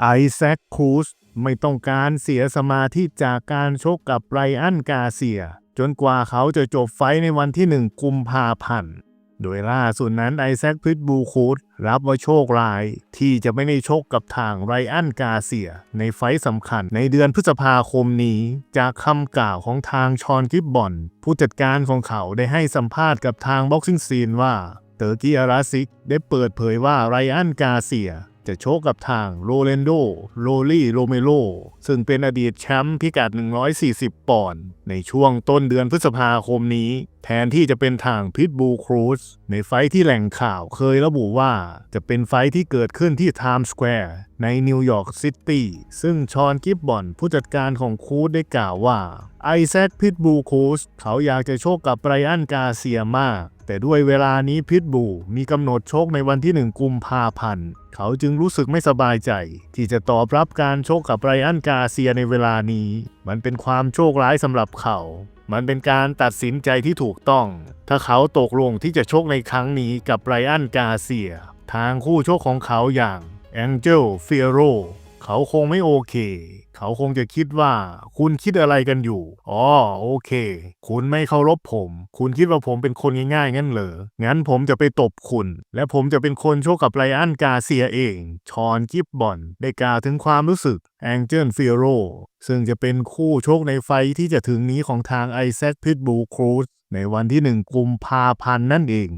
ไอแซคครูซไม่ต้องการเสียสมาธิจากการชกกับไรอันกาเซีย จนกว่าเขาจะจบไฟในวันที่หนึ่งกุมภาพันธ์ โดยล่าสุดนั้นไอแซคพิทบูคูดรับว่าโชคร้าย ที่จะไม่ได้ชกกับทางไรอันกาเซีย ในไฟสำคัญในเดือนพฤษภาคมนี้ จากคำกล่าวของทางชอนกิบบอน ผู้จัดการของเขาได้ให้สัมภาษณ์กับทางบ็อกซิ่งซีนว่าเตอร์กี้อาราซิกได้เปิดเผยว่าไรอันกาเซีย จะโชกกับทางโรเลนโด โรลี่ โรเมโล ซึ่งเป็นอดีตแชมป์พิกัด 140 ปอนด์ ในช่วงต้นเดือนพฤษภาคมนี้ แทนที่จะเป็นทางพิทบูครูซในไฟที่แหล่งข่าวเคยระบุว่าจะเป็นไฟที่เกิดขึ้นที่ไทม์สแควร์ในนิวยอร์กซิตี้ซึ่งชอนกิบบอนผู้จัดการของครูซได้กล่าวว่าไอแซคพิทบูครูซเขาอยากจะโชคกับไบรอันกาเซียมาก แต่ด้วยเวลานี้พิทบูมีกำหนดโชกในวันที่ 1 กุมภาพันธ์ เขาจึงรู้สึกไม่สบายใจ ที่จะตอบรับการโชคกับไบรอันกาเซียในเวลานี้มันเป็นความโชคร้ายสำหรับเขา มันเป็นการตัดสินใจที่ถูกต้อง ถ้าเขาตกลงที่จะชกในครั้งนี้กับไรอันกาเซีย ทางคู่ชกของเขาอย่างแองเจลเฟียโร เขาคงไม่โอเค เขาคงจะคิดว่า คุณคิดอะไรกันอยู่ อ๋อ โอเค คุณไม่เคารพผม คุณคิดว่าผมเป็นคนง่ายๆงั้นเหรอ งั้นผมจะไปตบคุณ และผมจะเป็นคนโชคกับไรอันกาเซียเอง ชอนกิบบอน ได้กล่าวถึงความรู้สึกแองเจิลฟิโรซึ่งจะเป็นคู่โชคในไฟท์ที่จะถึงนี้ของทางไอแซคพิทบูครูซในวันที่ 1 กุมภาพันธ์นั่นเอง